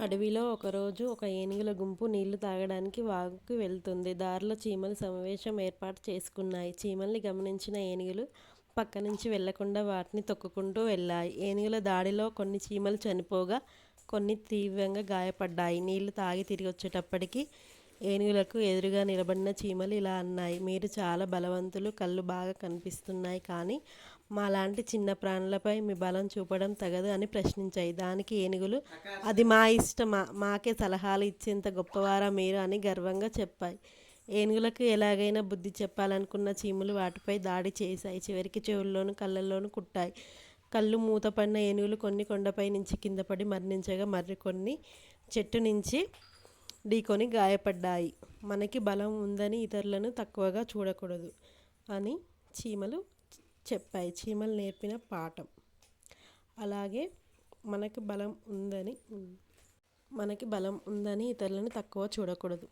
అడవిలో ఒకరోజు ఒక ఏనుగుల గుంపు నీళ్ళు తాగడానికి వాగుకి వెళ్తుంది దారిలో చీమలు సమావేశం ఏర్పాటు చేసుకున్నాయి. చీమల్ని గమనించిన ఏనుగులు పక్క నుంచి వెళ్ళకుండా వాటిని తొక్కుకుంటూ వెళ్ళాయి. ఏనుగుల దాడిలో కొన్ని చీమలు చనిపోగా, కొన్ని తీవ్రంగా గాయపడ్డాయి. నీళ్ళు తాగి తిరిగి వచ్చేటప్పటికి ఏనుగులకు ఎదురుగా నిలబడిన చీమలు ఇలా అన్నాయి. మీరు చాలా బలవంతులు. కళ్ళు బాగా కనిపిస్తున్నాయి. కానీ మాలాంటి చిన్న ప్రాణులపై మీ బలం చూపడం తగదు అని ప్రశ్నించాయి. దానికి ఏనుగులు అది మా ఇష్టం. మాకే సలహాలు ఇచ్చేంత గొప్పవారా మీరు అని గర్వంగా చెప్పాయి. ఏనుగులకు ఎలాగైనా బుద్ధి చెప్పాలనుకున్న చీమలు వాటిపై దాడి చేశాయి. చివరికి చెవుల్లోనూ, కళ్ళల్లోనూ కుట్టాయి. కళ్ళు మూతపడిన ఏనుగులు కొన్ని కొండపై నుంచి కిందపడి మరణించగా, మరికొన్ని చెట్టు నుంచి ఢీకొని గాయపడ్డాయి. మనకి బలం ఉందని ఇతరులను తక్కువగా చూడకూడదు అని చీమలు చెప్పాయి. చీమలు నేర్పిన పాఠం. అలాగే మనకు బలం ఉందని మనకి బలం ఉందని ఇతరులను తక్కువ చూడకూడదు.